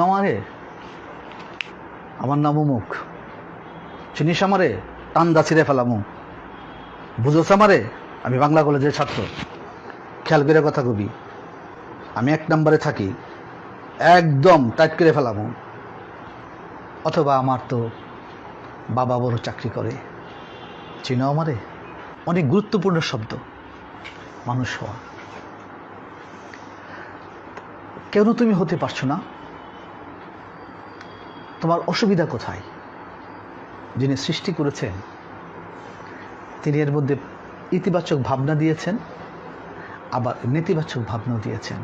আমারে আমার নাম অমুক। চিনিস আমারে? টান্দা ছিঁড়ে ফেলামু। বুঝোস আমারে? আমি বাংলা কলেজের ছাত্র। খেয়াল করে কথা কবি। আমি এক নম্বরে থাকি। একদম টাইট করে ফেলামু। অথবা আমার তো বাবা বড় চাকরি করে। চিনো আমারে? অনেক গুরুত্বপূর্ণ শব্দ। মানুষ হওয়া। কেন তুমি হতে পারছ না? তোমার অসুবিধা কোথায়? যিনি সৃষ্টি করেছেন, তিনি এর মধ্যে ইতিবাচক ভাবনা দিয়েছেন, আবার নেতিবাচক ভাবনাও দিয়েছেন।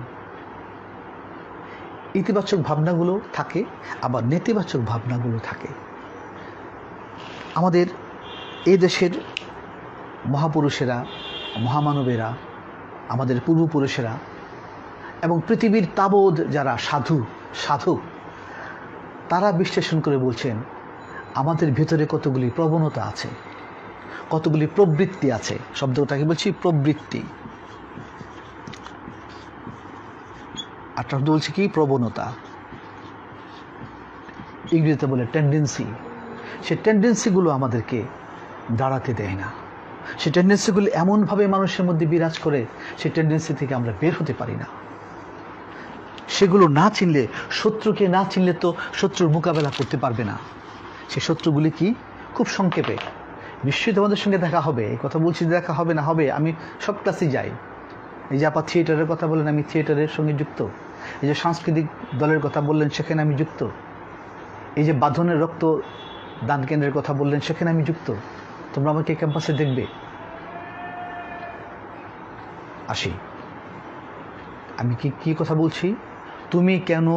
ইতিবাচক ভাবনাগুলো থাকে, আবার নেতিবাচক ভাবনাগুলো থাকে। আমাদের এই দেশের মহাপুরুষেরা, মহামানবেরা, আমাদের পূর্বপুরুষেরা এবং পৃথিবীর তাবৎ যারা সাধু, সাধক তারা বিশ্লেষণ করে বলছেন, আমাদের ভেতরে কতগুলি প্রবণতা আছে, কতগুলি প্রবৃত্তি আছে, শব্দটাকে বলছি প্রবৃত্তি। আর শব্দ বলছি কি? প্রবণতা। ইংরেজিতে বলে টেন্ডেন্সি সে টেন্ডেন্সিগুলো আমাদেরকে দাঁড়াতে দেয় না। সে টেন্ডেন্সিগুলো এমনভাবে মানুষের মধ্যে বিরাজ করে সেই টেন্ডেন্সি থেকে আমরা বের হতে পারি না। সেগুলো না চিনলে, শত্রুকে না চিনলে তো শত্রুর মোকাবেলা করতে পারবে না। সে শত্রুগুলি কি? খুব সংক্ষেপে। নিশ্চয়ই তোমাদের সঙ্গে দেখা হবে। এই কথা বলছি দেখা হবে না হবে, আমি সব ক্লাসে যাই। এই যে আপা থিয়েটারের কথা বললেন, আমি থিয়েটারের সঙ্গে যুক্ত। এই যে সাংস্কৃতিক দলের কথা বললেন, সেখানে আমি যুক্ত। এই যে বাঁধনের রক্ত দান কেন্দ্রের কথা বললেন, সেখানে আমি যুক্ত। তোমরা আমাকে ক্যাম্পাসে দেখবে। আসি। আমি কি কি কথা বলছি? তুমি কেন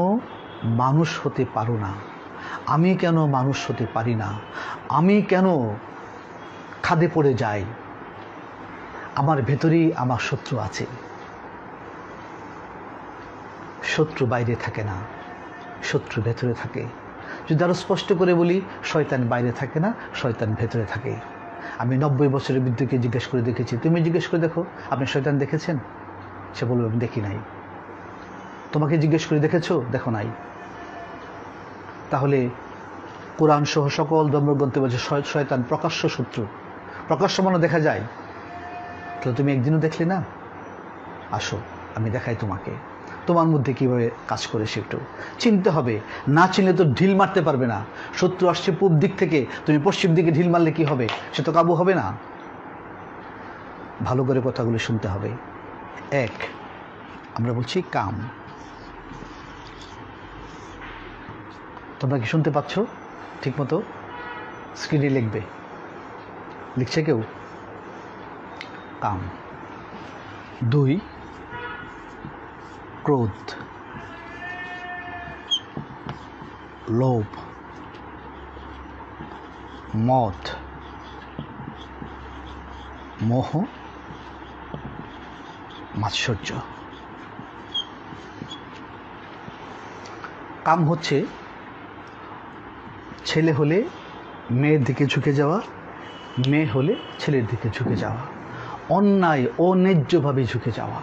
মানুষ হতে পারো না? আমি কেন মানুষ হতে পারি না? আমি কেন খাদে পড়ে যাই? আমার ভেতরেই আমার শত্রু আছে। শত্রু বাইরে থাকে না, শত্রু ভেতরে থাকে। যদি আরও স্পষ্ট করে বলি, শয়তান বাইরে থাকে না, শয়তান ভেতরে থাকে। আমি নব্বই বছরের বৃদ্ধকে জিজ্ঞেস করে দেখেছি। তুমি জিজ্ঞেস করে দেখো, আপনি শয়তান দেখেছেন? সে বলবে আমি দেখি নাই। তোমাকে জিজ্ঞেস করে দেখেছ? দেখো নাই। তাহলে কোরআন সহ সকল ধর্মগ্রন্থে বলছে শয়তান প্রকাশ্য শত্রু। প্রকাশ্য মনে দেখা যায়। তো তুমি একদিনও দেখলে না? আসো, আমি দেখাই তোমাকে। তোমার মধ্যে কীভাবে কাজ করে সে একটু চিনতে হবে। না চিনলে তো ঢিল মারতে পারবে না। শত্রু আসছে পূব দিক থেকে, তুমি পশ্চিম দিকে ঢিল মারলে কি হবে? সে তো কাবু হবে না। ভালো করে কথাগুলো শুনতে হবে। এক, আমরা বলছি কাম। তোমরা কি শুনতে পাচ্ছ? ঠিকমতো স্ক্রিনে লিখবে। লিখছে কেউ? কাম। দুই, ক্রোধ। লোভ। মদ। মোহ। মাৎসর্য। কাম হচ্ছে ছেলে হলে মেয়ের দিকে ঝুঁকে যাওয়া, মেয়ে হলে ছেলের দিকে ঝুঁকে যাওয়া, অন্যায় অন্যায্যভাবে ঝুঁকে যাওয়া।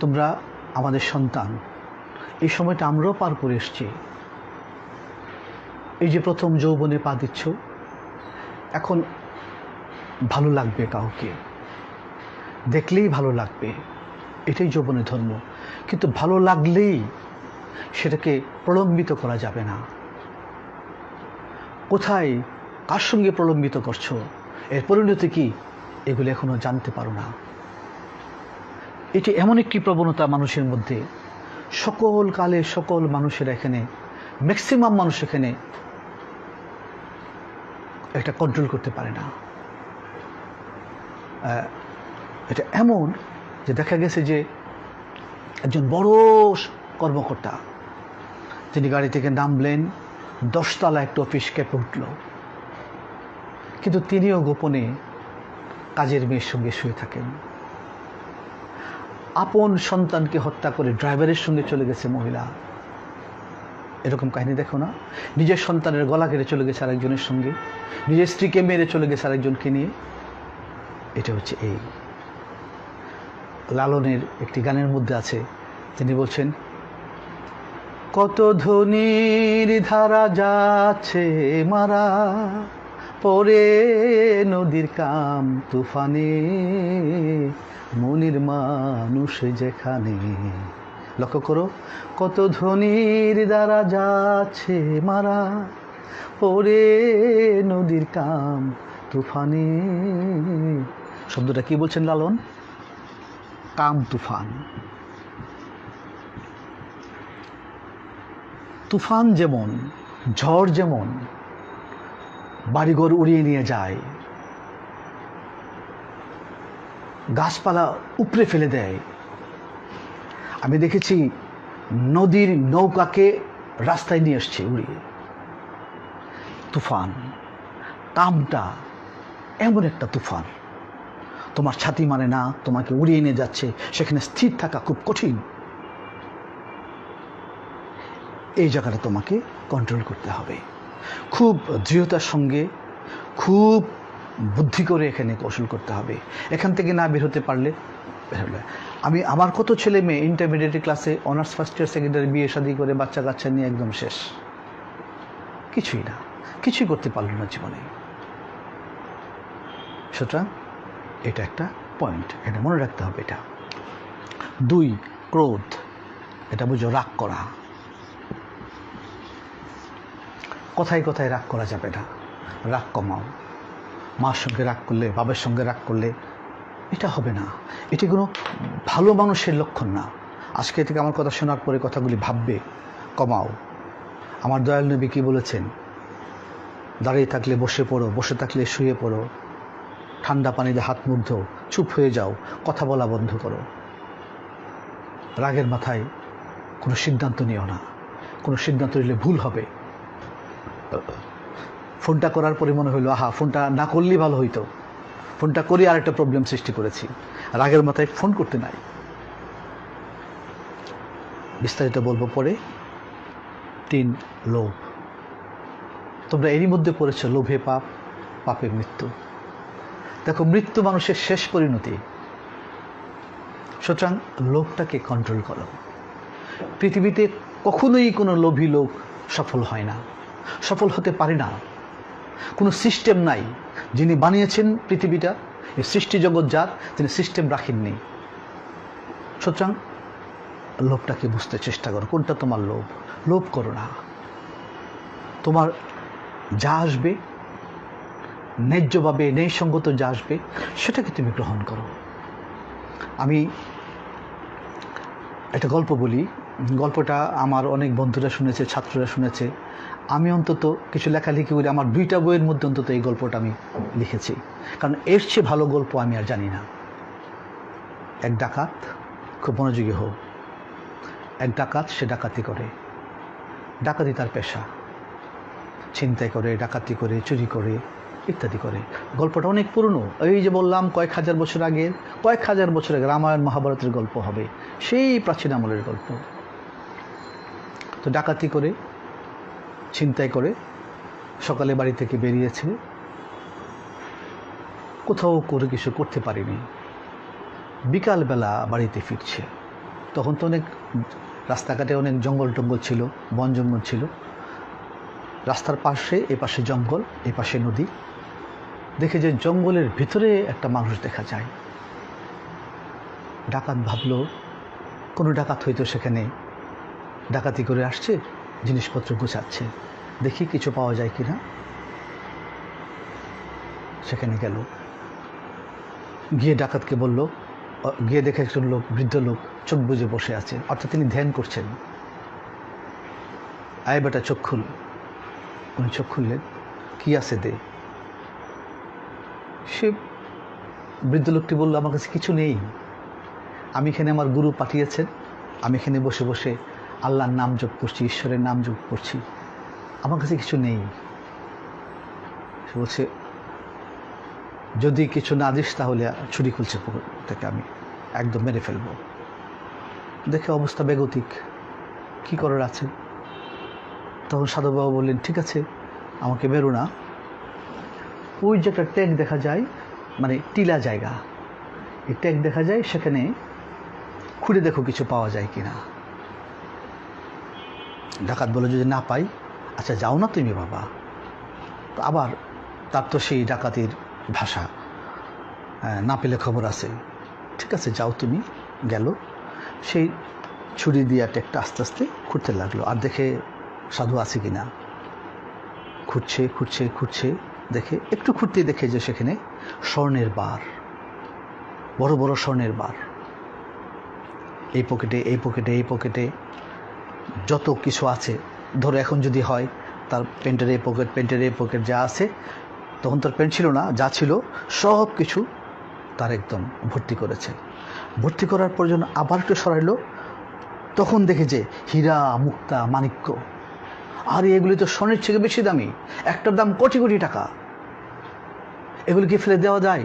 তোমরা আমাদের সন্তান, এই সময়টা আমরাও পার করে এসছি। এই যে প্রথম যৌবনে পা দিচ্ছ, এখন ভালো লাগবে কাউকে। দেখলেই ভালো লাগবে, এটাই যৌবনের ধর্ম। কিন্তু ভালো লাগলেই সেটাকে প্রলম্বিত করা যাবে না। কোথায়, কার সঙ্গে প্রলম্বিত করছ? এর পরিণতি কি? এগুলো এখনও জানতে পারো না। এটি এমন একটি প্রবণতা মানুষের মধ্যে। সকল কালে সকল মানুষের এখানে ম্যাক্সিমাম মানুষ এখানে এটা কন্ট্রোল করতে পারে না। এটা এমন যে দেখা গেছে যে একজন বড় কর্মকর্তা। তিনি গাড়ি থেকে নামলেন, দশতলা একটা অফিস কেঁপে উঠল। কিন্তু তিনিও গোপনে কাজের মেয়ের সঙ্গে শুয়ে থাকেন। আপন সন্তানকে হত্যা করে ড্রাইভারের সঙ্গে চলে গেছে মহিলা। এরকম কাহিনী দেখো না? নিজের সন্তানের গলা কেটে চলে গেছে আরেকজনের সঙ্গে। নিজের স্ত্রীকে মেরে চলে গেছে আরেকজনকে নিয়ে। এটা হচ্ছে এই। লালনের একটি গানের মধ্যে আছে, তিনি বলছেন কত ধনির ধারা যাচ্ছে মারা। পরে নদীর কাম তুফানে, মনির মানুষ যেখানে। লক্ষ্য করো, কত ধনির দ্বারা যাচ্ছে মারা। পরে নদীর কাম তুফানে। শব্দটা কি বলছেন লালন? কাম তুফান। তুফান যেমন, ঝড় যেমন, বাড়িঘর উড়িয়ে নিয়ে যায়। গাছপালা উপড়ে ফেলে দেয়। আমি দেখেছি নদীর নৌকাকে রাস্তায় নিয়ে এসছে উড়িয়ে। তুফান, কামটা এমন একটা তুফান। তোমার ছাতি মানে না, তোমাকে উড়িয়ে নিয়ে যাচ্ছে। সেখানে স্থির থাকা খুব কঠিন। এই জায়গাটা তোমাকে কন্ট্রোল করতে হবে। খুব দৃঢ়তার সঙ্গে, খুব বুদ্ধি করে এখানে কৌশল করতে হবে। এখান থেকে না বের হতে পারলে আমি, আমার কত ছেলে মেয়ে ইন্টারমিডিয়েট ক্লাসে অনার্স ফার্স্ট ইয়ার সেকেন্ডারি বিয়ে, শাদি করে বাচ্চা কাচ্চা নিয়ে একদম শেষ। কিছুই না। কিছুই করতে পারল না জীবনে। সুতরাং এটা একটা পয়েন্ট এটা মনে রাখতে হবে এটা। দুই, ক্রোধ। এটা বুঝো, রাগ করা। কথায় কথায় রাগ করা যাবে না রাগ কমাও। মার সঙ্গে রাগ করলে, বাবার সঙ্গে রাগ করলে এটা হবে না। এটি কোনো ভালো মানুষের লক্ষণ না। আজকে থেকে আমার কথা শোনার পরে কথাগুলি ভাববে, কমাও। আমার দয়াল নবী কী বলেছেন? দাঁড়িয়ে থাকলে বসে পড়ো, বসে থাকলে শুয়ে পড়ো। ঠান্ডা পানিতে হাত মুখ ধো, চুপ হয়ে যাও, কথা বলা বন্ধ করো। রাগের মাথায় কোনো সিদ্ধান্ত নিও না। কোনো সিদ্ধান্ত নিলে ভুল হবে। ফোনটা করার পরে মনে হলো আহা, ফোনটা না করলেই ভালো হইতো। ফোনটা করে আর একটা প্রবলেম সৃষ্টি করেছি। রাগের মাথায় ফোন করতে নাই। বিস্তারিত বলব পরে। তিন, লোভ। তোমরা এরই মধ্যে পড়েছ, লোভে পাপ, পাপে মৃত্যু। দেখো, মৃত্যু মানুষের শেষ পরিণতি। সুতরাং লোভটাকে কন্ট্রোল করো। পৃথিবীতে কখনোই কোনো লোভী লোক সফল হয় না। সফল হতে পারে না। কোনো সিস্টেম নাই। যিনি বানিয়েছেন পৃথিবীটা এই সৃষ্টি জগৎ যার, তিনি সিস্টেম রাখেননি। সুতরাং লোভটাকে বুঝতে চেষ্টা করো। কোনটা তোমার লোভ? লোভ করো না। তোমার যা আসবে, ন্যায্যভাবে ন্যায়সঙ্গত যা আসবে, সেটাকে তুমি গ্রহণ করো। আমি একটা গল্প বলি। গল্পটা আমার অনেক বন্ধুরা শুনেছে, ছাত্ররা শুনেছে। আমি অন্তত কিছু লেখালেখি করে আমার দুইটা বইয়ের মধ্যে অন্তত এই গল্পটা আমি লিখেছি। কারণ এর চেয়ে ভালো গল্প আমি আর জানি না। এক ডাকাত খুব মনোযোগী হোক। এক ডাকাত সে ডাকাতি করে। ডাকাতি তার পেশা। ছিনতাই করে, ডাকাতি করে, চুরি করে, ইত্যাদি করে। গল্পটা অনেক পুরনো। এই যে বললাম, কয়েক হাজার বছর আগের, কয়েক হাজার বছর আগে রামায়ণ মহাভারতের গল্প হবে। সেই প্রাচীন আমলের গল্প। তো ডাকাতি করে ছিনতাই করে সকালে বাড়ি থেকে বেরিয়েছে কোথাও করে কিছু করতে পারিনি। বিকালবেলা বাড়িতে ফিরছে। তখন তো অনেক রাস্তাঘাটে অনেক জঙ্গল টঙ্গল ছিল, বন জঙ্গল ছিল। রাস্তার পাশে, এ পাশে জঙ্গল, এ পাশে নদী। দেখে যে জঙ্গলের ভিতরে একটা মানুষ দেখা যায়। ডাকাত ভাবলো, কোনো ডাকাত হয়তো সেখানে ডাকাতি করে আসছে? জিনিসপত্র গুছাচ্ছে। দেখি কিছু পাওয়া যায় কিনা। সেখানে গেল। গিয়ে ডাকাতকে বলল গিয়ে দেখে একজন লোক, বৃদ্ধ লোক, চোখ বুজে বসে আছে। অর্থাৎ তিনি ধ্যান করছেন। আয় বেটা, চোখ খুল। উনি চোখ খুললেন। কি আছে দে? সে বৃদ্ধ লোকটি বলল, আমার কাছে কিছু নেই। আমি এখানে আমার গুরু পাঠিয়েছেন। আমি এখানে বসে বসে আল্লাহর নাম যোগ করছি, ঈশ্বরের নাম যোগ করছি। আমার কাছে কিছু নেই। সে বলছে, যদি কিছু না দিস তাহলে ছুরি খুলছে পুকুর থেকে আমি, একদম মেরে ফেলব। দেখে অবস্থা বেগতিক। কি করার আছে? তখন সাধুবাবু বললেন, ঠিক আছে, আমাকে বেরো না। ওই যে একটা ট্যাঙ্ক দেখা যায় মানে টিলা জায়গা, এই ট্যাঙ্ক দেখা যায়, সেখানে খুঁড়ে দেখো কিছু পাওয়া যায় কিনা। ডাকাত বলে যদি না পাই আচ্ছা যাও না তুমি বাবা। তো আবার তার তো সেই ডাকাতির ভাষা। হ্যাঁ, না পেলে খবর আছে। ঠিক আছে যাও তুমি গেল। সেই ছুরি দিয়ে একটা আস্তে আস্তে খুঁড়তে লাগল। আর দেখে সাধু আছে কি না খুঁড়ছে খুঁড়ছে খুঁড়ছে। দেখে একটু খুঁড়তে দেখে যে সেখানে স্বর্ণের বার। বড় বড় স্বর্ণের বার। এই পকেটে এই পকেটে এই পকেটে যত কিছু আছে, ধরো এখন যদি হয়, তার প্যান্টের এই পকেট প্যান্টের এই পকেট যা আছে, তখন তার প্যান্ট ছিল না, যা ছিল, সব কিছু তার একদম ভর্তি করেছে। ভর্তি করার পর যখন আবার একটু সরাইলো, তখন দেখে যে হীরা, মুক্তা, মাণিক্য, আর এগুলি তো স্বর্ণের থেকে বেশি দামি, একটার দাম কোটি কোটি টাকা। এগুলি কি ফেলে দেওয়া যায়?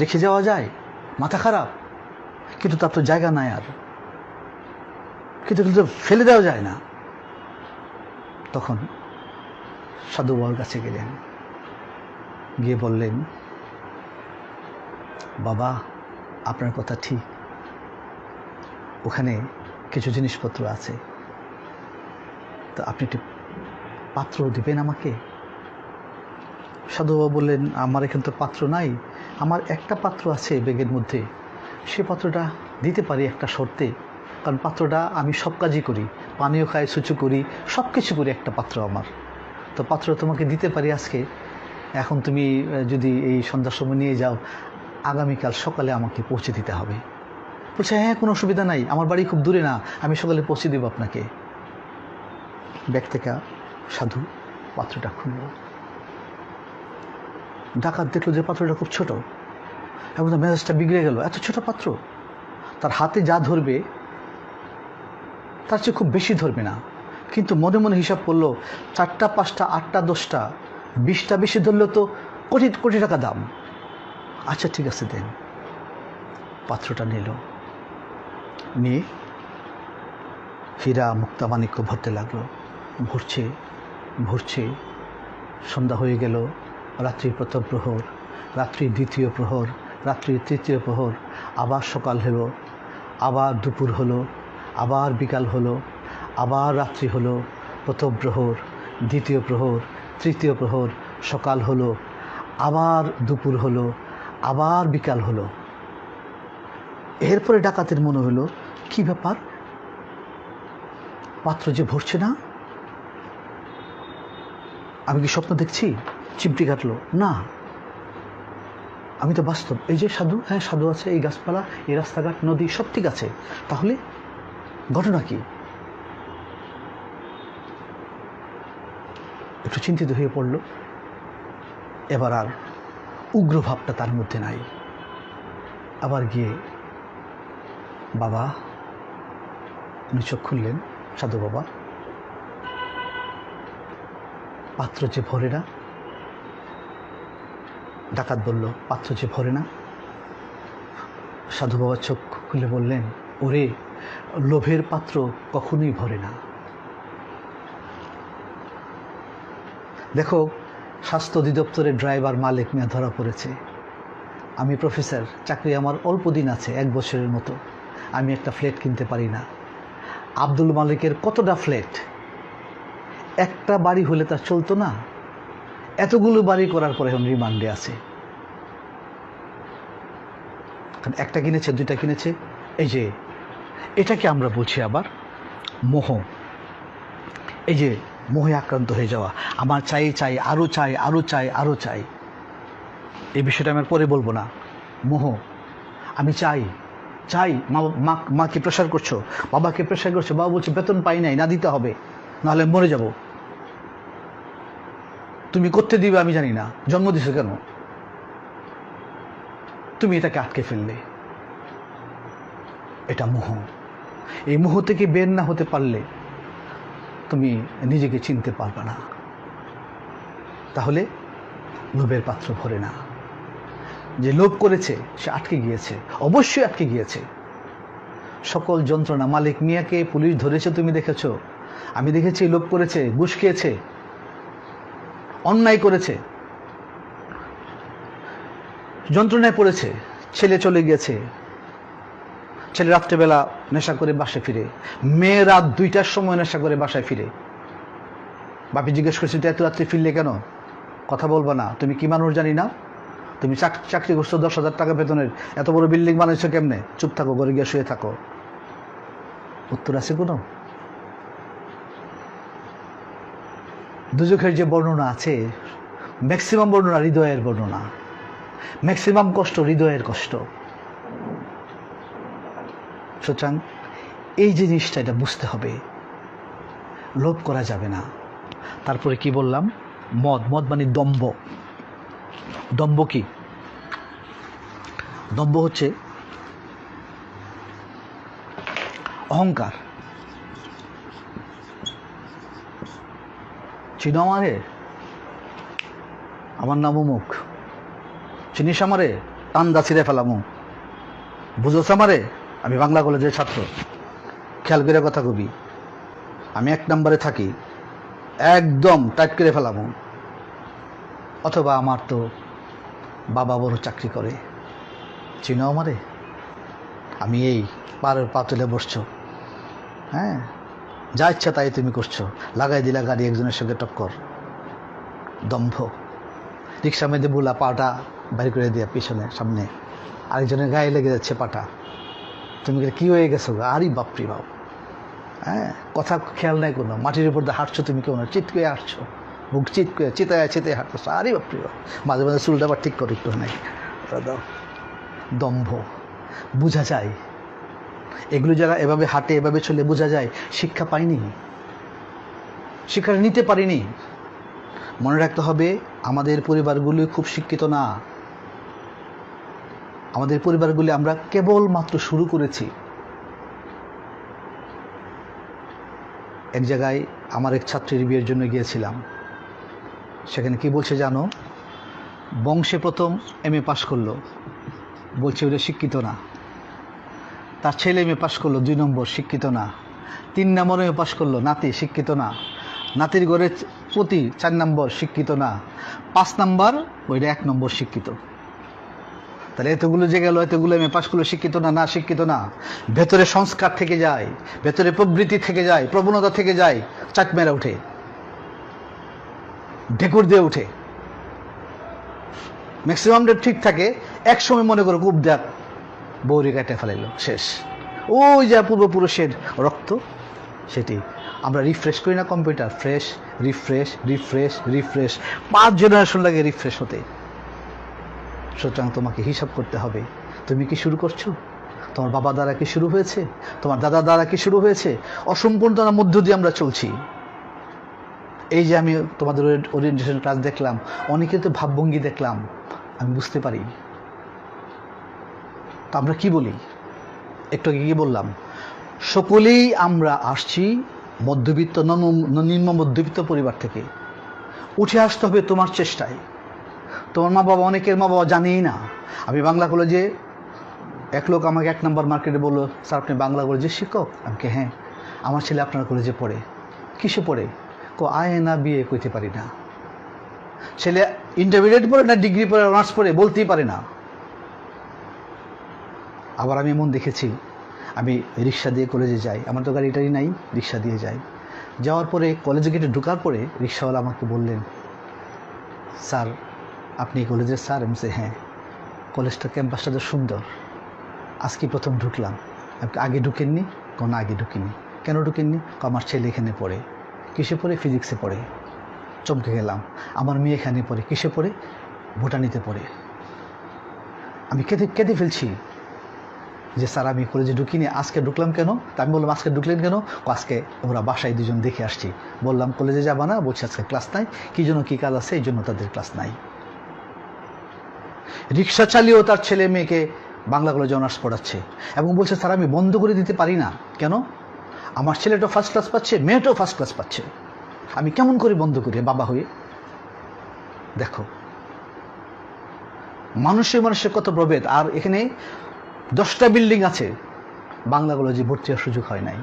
রেখে যাওয়া যায়? মাথা খারাপ? কিন্তু তার তো জায়গা নাই আর। কিন্তু এগুলো তো ফেলে দেওয়া যায় না। তখন সাধু বাবার কাছে গেলেন। গিয়ে বললেন, বাবা, আপনার কথা ঠিক। ওখানে কিছু জিনিসপত্র আছে। তো আপনি একটি পাত্র দিবেন আমাকে? সাধু বাবা বললেন, আমার এখানে তো পাত্র নাই। আমার একটা পাত্র আছে বেগের মধ্যে। সে পাত্রটা দিতে পারি একটা শর্তে। কারণ পাত্রটা আমি সব কাজই করি। পানীয় খাই, সুচু করি সব কিছু করি একটা পাত্র আমার। তো পাত্র তোমাকে দিতে পারি আজকে। এখন তুমি যদি এই সন্ধ্যার সময় নিয়ে যাও, আগামীকাল সকালে আমাকে পৌঁছে দিতে হবে। বলছে হ্যাঁ কোনো অসুবিধা নাই। আমার বাড়ি খুব দূরে না। আমি সকালে পৌঁছে দেবো আপনাকে। ব্যাগ থেকে সাধু পাত্রটা খুলল। ডাকাত দেখল যে পাত্রটা খুব ছোট। এবং তার মেজাজটা বিগড়ে গেল। এত ছোট পাত্র। তার হাতে যা ধরবে তার চেয়ে খুব বেশি ধরবে না। কিন্তু মনে মনে হিসাব করল, চারটা, পাঁচটা, আটটা, দশটা, বিশটা বেশি ধরলেও তো কোটি কোটি টাকা দাম। আচ্ছা ঠিক আছে, দেন। পাত্রটা নিল। নিয়ে হীরা মুক্তা মাণিক্য ভরতে লাগল। ভরছে ভরছে। সন্ধ্যা হয়ে গেল, রাত্রি প্রথম প্রহর, রাত্রি দ্বিতীয় প্রহর, রাত্রি তৃতীয় প্রহর, আবার সকাল হলো, আবার দুপুর হলো আবার বিকাল হলো, আবার রাত্রি হলো, প্রথম প্রহর, দ্বিতীয় প্রহর, তৃতীয় প্রহর, সকাল হলো, আবার দুপুর হলো, আবার বিকাল হলো। এরপরে ডাকাতের মনে হলো, কি ব্যাপার? পাত্র যে ভরছে না? আমি কি স্বপ্ন দেখছি? চিমটি কাটলো, না। আমি তো বাস্তব। এই যে সাধু হ্যাঁ সাধু আছে, এই গাছপালা, এই রাস্তাঘাট, নদী, সব ঠিক আছে। তাহলে ঘটনা কি? একটু চিন্তিত হয়ে পড়ল। এবার আর উগ্র ভাবটা তার মধ্যে নাই। আবার গিয়ে, বাবা উনি চোখ খুললেন, সাধু বাবা? পাত্র যে ভরে না। ডাকাত বলল, পাত্র যে ভরে না? সাধু বাবা চোখ খুলে বললেন, ওরে লোভের পাত্র কখনোই ভরে না। দেখো, স্বাস্থ্য অধিদপ্তরের ড্রাইভার মালিক মিয়া ধরা পড়েছে। আমি প্রফেসর, চাকরি আমার অল্প দিন আছে, এক বছরের মতো। আমি একটা ফ্ল্যাট কিনতে পারি না। আব্দুল মালিকের কতটা ফ্ল্যাট? একটা বাড়ি হলে তার চলতো না? এতগুলো বাড়ি করার পরে এখন রিমান্ডে আছে। একটা কিনেছে, দুইটা কিনেছে। এই যে এটাকে আমরা বলছি আবার মোহ। এই যে মোহে আক্রান্ত হয়ে যাওয়া। আমার চাই চাই আরও চাই আরও চাই আরও চাই। এই বিষয়টা আমি পরে বলব না। মোহ, আমি চাই চাই, মা মা, মাকে প্রেশার করছ, বাবাকে প্রেশার করছ, বাবা বলছে, বেতন পাই নাই, না দিতে হবে, নাহলে মরে যাব। তুমি করতে দিবে আমি জানি না। জন্ম দিছো কেন? তুমি এটাকে আটকে ফেললে। এটা মোহ। এই মোহ থেকে বের না হতে পারলে তুমি নিজেকে চিনতে পারবে না। তাহলে লোভের পাত্র ভরে না। যে লোভ করেছে, সে আটকে গিয়েছে, অবশ্যই আটকে গিয়েছে। সকল যন্ত্রণা মালিক মিয়াকে পুলিশ ধরেছে, তুমি দেখেছ? আমি দেখেছি, লোভ করেছে, ঘুষ খেয়েছে, অন্যায় করেছে, যন্ত্রণায় পড়েছে, ছেলে চলে গিয়েছে ছেলে রাত্রেবেলা নেশা করে বাসায় ফিরে। মেয়ে রাত দুইটার সময় নেশা করে বাসায় ফিরে। বাপি জিজ্ঞেস করছি, তুই এত রাত্রে ফিরলে কেন? কথা বলব না। তুমি কি মানুষ জানি না? তুমি চাক- চাকরি করছ দশ হাজার টাকা বেতনের। এত বড় বিল্ডিং বানাইছো কেমনে? চুপ থাকো, ঘরে গিয়ে শুয়ে থাকো। উত্তর আছে কোনো? দুজখের যে বর্ণনা আছে ম্যাক্সিমাম বর্ণনা হৃদয়ের বর্ণনা। ম্যাক্সিমাম কষ্ট হৃদয়ের কষ্ট। সুতরাং এই জিনিসটা এটা বুঝতে হবে। লোভ করা যাবে না। তারপরে কি বললাম? মদ মদ মানে দম্ভ। দম্ভ কি? দম্ভ হচ্ছে অহংকার। চিনো আমারে? আমার নাম অমুক চিনিস আমারে? টান্দা ছিঁড়ে ফেলামু। বুঝোস আমারে? আমি বাংলা কলেজের ছাত্র। খেয়াল করে কথা কবি। আমি এক নম্বরে থাকি। একদম টাইট করে ফেলামু অথবা আমার তো বাবা বড় চাকরি করে। চিনো আমারে? আমি এই পাড়ের পা তুলে বসছো। হ্যাঁ? যা ইচ্ছা তাই তুমি করছ। লাগাই দিলা গাড়ি একজনের সঙ্গে টক্কর। দম্ভ। রিক্সা মেয়েদের বুলা পাটা বাইর করে দিয়া পিছনে, সামনে। আরেকজনের গায়ে লেগে যাচ্ছে পাটা। তুমি কি হয়ে গেছো গা? আরে বাপরি বাপ। হ্যাঁ কথা খেয়াল নাই কোনো। মাটির উপর দিয়ে হাঁটছো তুমি কেউ না চিত করে হাঁটছো। বুক চিত করে চিতায় চিতায় হাঁটছো আরই বাপরি বাপ। মাঝে মাঝে চুলটা আবার ঠিক করো একটু নাই। দম্ভ। বোঝা যায়। এগুলো যারা এভাবে হাঁটে, এভাবে চলে, বোঝা যায়। শিক্ষা পাইনি। শিক্ষা নিতে পারিনি। মনে রাখতে হবে, আমাদের পরিবারগুলি খুব শিক্ষিত না। আমাদের পরিবারগুলি আমরা কেবল মাত্র শুরু করেছি। এক জায়গায় আমার এক ছাত্রীর বিয়ের জন্য গিয়েছিলাম। সেখানে কি বলছে জানো? বংশে প্রথম এম এ পাশ করল। বলছে, ওটা শিক্ষিত না। তার ছেলে এম এ পাশ করল, দুই নম্বর, শিক্ষিত না। তিন নম্বর এম এ পাশ করল, নাতি, শিক্ষিত না। নাতির ঘরে প্রতি চার নম্বর, শিক্ষিত না। পাঁচ নম্বর, ওইটা এক নম্বর, শিক্ষিত। তাহলে এতগুলো যে গেল, এতগুলো এম এ পাশ করল শিক্ষিত না না শিক্ষিত না। ভেতরে সংস্কার থেকে যায়, ভেতরে প্রবৃত্তি থেকে যায়, প্রবণতা থেকে যায় চাক মেরা উঠে ঢেকুর দিয়ে উঠে ম্যাক্সিমামটা ঠিক থাকে এক সময় মনে করো কূপ দেখ, বৌরি কাটে ফেলাইল, শেষ। ওই যা পূর্বপুরুষের রক্ত, সেটি। আমরা রিফ্রেশ করি না computer fresh refresh refresh refresh পাঁচ জেনারেশন লাগে রিফ্রেশ হতে। সুতরাং তোমাকে হিসাব করতে হবে। তুমি কি শুরু করছ? তোমার বাবা দ্বারা কি শুরু হয়েছে? তোমার দাদা দ্বারা কি শুরু হয়েছে? অসম্পূর্ণতার মধ্য দিয়ে আমরা চলছি। এই যে আমি তোমাদের ওরিয়েন্টেশন ক্লাস দেখলাম, অনেকে তো ভাবভঙ্গি দেখলাম। আমি বুঝতে পারি। তো আমরা কি বলি? একটু আগে গিয়ে বললাম, সকলেই আমরা আসছি মধ্যবিত্ত নম- নিম্ন মধ্যবিত্ত পরিবার থেকে। উঠে আসতে হবে তোমার চেষ্টায়। তোমার মা বাবা, অনেকের মা বাবা জানেই না। আমি বাংলা কলেজে এক লোক আমাকে এক নম্বর মার্কেটে বলল, স্যার, আপনি বাংলা কলেজের শিক্ষক? আমি কে হ্যাঁ আমার ছেলে আপনার কলেজে পড়ে। কিসে পড়ে? কো আয় না বিয়ে কইতে পারি না। ছেলে ইন্টারমিডিয়েট পড়ে না ডিগ্রি পড়ে, অনার্স পড়ে, বলতেই পারে না। আবার আমি এমন দেখেছি, আমি রিক্সা দিয়ে কলেজে যাই, আমার তো গাড়িটাই নাই, রিক্সা দিয়ে যাই। যাওয়ার পরে কলেজে গেটে ঢোকার পরে রিক্সাওয়ালা আমাকে বললেন, স্যার আপনি কলেজের স্যার আমি বলছি, হ্যাঁ কলেজটা ক্যাম্পাসটা তো সুন্দর আজকে প্রথম ঢুকলাম। আগে ঢুকেননি? কোন আগে ঢুকিনি। কেন ঢুকেননি? আমার ছেলে এখানে পড়ে। কিসে পড়ে? ফিজিক্সে পড়ে। চমকে গেলাম। আমার মেয়ে এখানে পড়ে। কিসে পড়ে? ভুটানিতে পড়ে। আমি কেঁদে কেঁদে ফেলছি যে স্যার আমি কলেজে ঢুকিনি আজকে ঢুকলাম কেন? তা আমি বললাম আজকে ঢুকলেন কেন? আজকে ওরা বাসায় দুজন দেখে আসছি। বললাম কলেজে যাবা না বলছি আজকে ক্লাস নাই। কী জন্য? কী কাজ আছে? এই জন্য তাদের ক্লাস নাই। রিক্সা চালিয়েও তার ছেলে মেয়েকে বাংলা কলেজে অনার্স পড়াচ্ছে। এবং বলছে, স্যার, আমি বন্ধ করে দিতে পারি না। কেন? আমার ছেলেটাও ফার্স্ট ক্লাস পাচ্ছে, মেয়েটাও ফার্স্ট ক্লাস পাচ্ছে। আমি কেমন করে বন্ধ করি বাবা হয়ে? দেখো মানুষের মানুষের কত প্রভেদ। আর এখানে দশটা বিল্ডিং আছে, বাংলা কলেজে ভর্তি হওয়ার সুযোগ হয় নাই।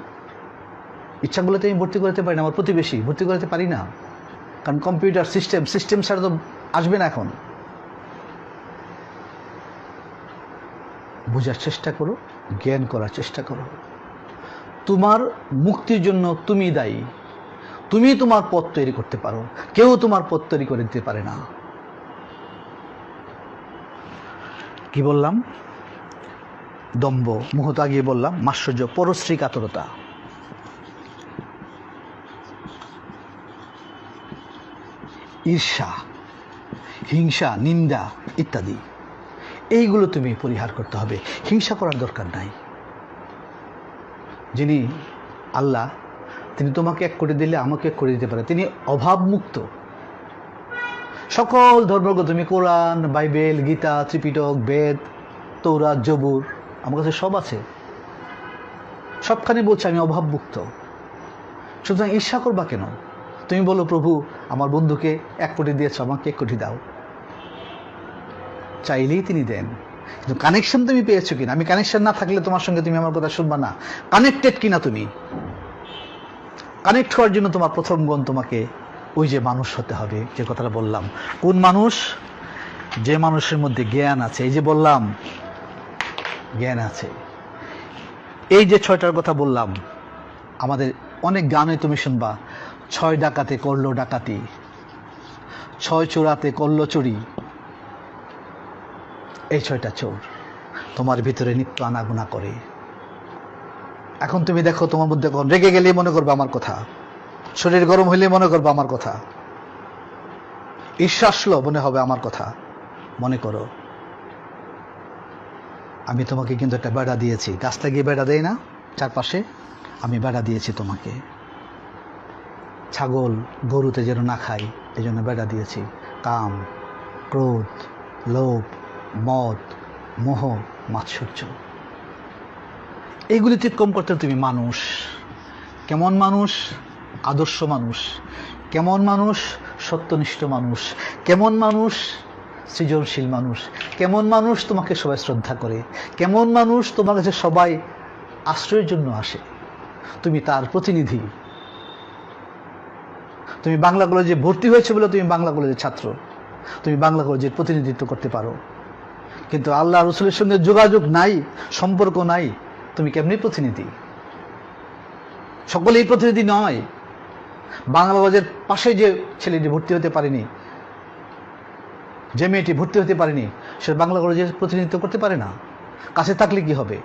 ইচ্ছাগুলোতে আমি ভর্তি করাতে পারি না, আমার প্রতিবেশী, ভর্তি করাতে পারি না। কারণ কম্পিউটার সিস্টেম সিস্টেম ছাড়া তো আসবে না এখন। বোঝার চেষ্টা করো, জ্ঞান করার চেষ্টা করো। তোমার মুক্তির জন্য তুমি দায়ী। তুমি তোমার পথ তৈরি করতে পারো। কেউ তোমার পথ তৈরি করে দিতে পারে না। কি বললাম? দম্ভ। মুহূর্ত আগে বললাম মাশ্চর্য পরশ্রী কাতরতা ঈর্ষা, হিংসা, নিন্দা ইত্যাদি। এইগুলো তুমি পরিহার করতে হবে। হিংসা করার দরকার নাই। যিনি আল্লাহ, তিনি তোমাকে এক করে দিলে আমাকে এক করে দিতে পারে। তিনি অভাবমুক্ত। সকল ধর্মগ্রন্থ, তুমি কোরআন, বাইবেল, গীতা, ত্রিপিটক, বেদ, তৌরাত জবুর আমার কাছে সব আছে। সবখানে বলছে আমি অভাবমুক্ত। সুতরাং ঈর্ষা করবা কেন? তুমি বলো, প্রভু, আমার বন্ধুকে এক কোটি দিয়েছ, আমাকে এক কোটি দাও। চাইলেই তিনি দেন। কিন্তু কানেকশন তুমি পেয়েছ কিনা? আমি কানেকশন না থাকলে তোমার সঙ্গে তুমি আমার কথা শুনবা না। কানেক্টেড কিনা তুমি? কানেক্ট হওয়ার জন্য তোমার প্রথম গুণ তোমাকে ওই যে মানুষ হতে হবে, যে কথাটা বললাম। কোন মানুষ? যে মানুষের মধ্যে জ্ঞান আছে। এই যে বললাম, জ্ঞান আছে। এই যে ছয়টার কথা বললাম, আমাদের অনেক গানে তুমি শুনবা, ছয় ডাকাতে করল ডাকাতি, ছয় চোরাতে করল চুরি। এই ছয়টা চোর তোমার ভিতরে নিত্য আনাগুনা করে। এখন তুমি দেখো, তোমার মধ্যে রেগে গেলেই মনে করবে আমার কথা। শরীর গরম হইলে মনে করবে আমার কথা। ঈশ্বর আসলো মনে হবে আমার কথা। মনে করো। আমি তোমাকে কিন্তু একটা বেড়া দিয়েছি। গাছটা গিয়ে বেড়া দেয় না? চারপাশে? আমি বেড়া দিয়েছি তোমাকে। ছাগল, গরুতে যেন না খাই এই জন্য বেড়া দিয়েছি। কাম, ক্রোধ, লোভ মদ, মোহ, মাৎসর্য। এইগুলি কম করতে তুমি মানুষ। কেমন মানুষ? আদর্শ মানুষ। কেমন মানুষ? সত্যনিষ্ঠ মানুষ। কেমন মানুষ? সৃজনশীল মানুষ। কেমন মানুষ তোমাকে সবাই শ্রদ্ধা করে? কেমন মানুষ তোমার কাছে সবাই আশ্রয়ের জন্য আসে? তুমি তার প্রতিনিধি। তুমি বাংলা কলেজে ভর্তি হয়েছে বলে তুমি বাংলা কলেজের ছাত্র। তুমি বাংলা কলেজের প্রতিনিধিত্ব করতে পারো। কিন্তু আল্লাহ রসুলের সঙ্গে যোগাযোগ নাই, সম্পর্ক নাই, তুমি কেমনি প্রতিনিধি? সকলেই প্রতিনিধি নয়। বাংলা কলেজের পাশে যে ছেলেটি ভর্তি হতে পারেনি, যে মেয়েটি ভর্তি হতে পারেনি, সে বাংলা কলেজের প্রতিনিধিত্ব করতে পারে না। কাছে থাকলে কি হবে?